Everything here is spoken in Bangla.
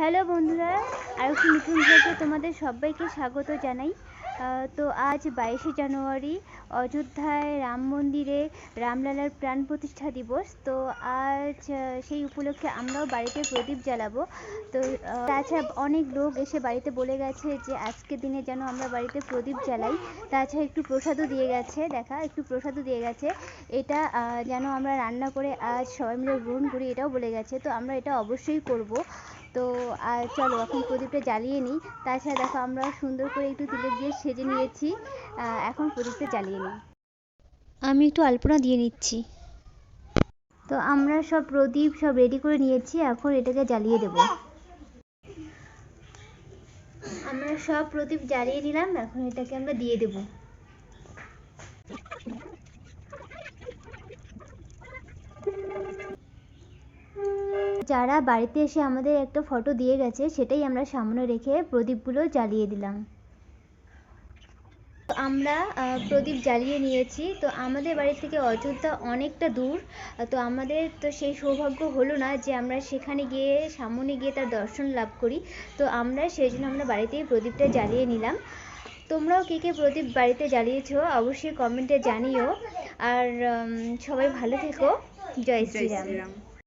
হ্যালো বন্ধুরা আর একটি নতুন ভিডিওতে তোমাদের সবাইকে স্বাগত জানাই। তো আজ বাইশে জানুয়ারি, অযোধ্যায় রাম মন্দিরে রামলালার প্রাণ প্রতিষ্ঠা দিবস। তো আজ সেই উপলক্ষে আমরাও বাড়িতে প্রদীপ জ্বালাবো। তো তাছাড়া অনেক লোক এসে বাড়িতে বলে গেছে যে আজকের দিনে যেন আমরা বাড়িতে প্রদীপ জ্বালাই। তাছাড়া একটু প্রসাদও দিয়ে গেছে, দেখা, একটু প্রসাদও দিয়ে গেছে। এটা যেন আমরা রান্না করে আজ সবাই মিলে গ্রহণ করি, এটাও বলে গেছে। তো আমরা এটা অবশ্যই করব। তো আর চলো এখন প্রদীপটা জ্বালিয়ে নিই। তাছাড়া দেখো আমরা সুন্দর করে একটু তুলে দিয়ে সেজে নিয়েছি। এখন প্রদীপটা জ্বালিয়ে নিই। আমি একটু আলপনা দিয়ে নিচ্ছি। তো আমরা সব প্রদীপ সব রেডি করে নিয়েছি। এখন এটাকে জ্বালিয়ে দেব। আমরা সব প্রদীপ জ্বালিয়ে নিলাম। এখন এটাকে আমরা দিয়ে দেব। যারা বাড়িতে এসে আমাদের একটা ফটো দিয়ে গেছে, সেটাই আমরা সামনে রেখে প্রদীপগুলো জ্বালিয়ে দিলাম। আমরা প্রদীপ জ্বালিয়ে নিয়েছি। তো আমাদের বাড়ি থেকে অযোধ্যা অনেকটা দূর। তো আমাদের তো সেই সৌভাগ্য হলো না যে আমরা সেখানে গিয়ে, সামনে গিয়ে তার দর্শন লাভ করি। তো আমরা সেই জন্য আমরা বাড়িতেই প্রদীপটা জ্বালিয়ে নিলাম। তোমরাও কে কে প্রদীপ বাড়িতে জ্বালিয়েছো অবশ্যই কমেন্টে জানিও। আর সবাই ভালো থেকো। জয় শ্রীরাম।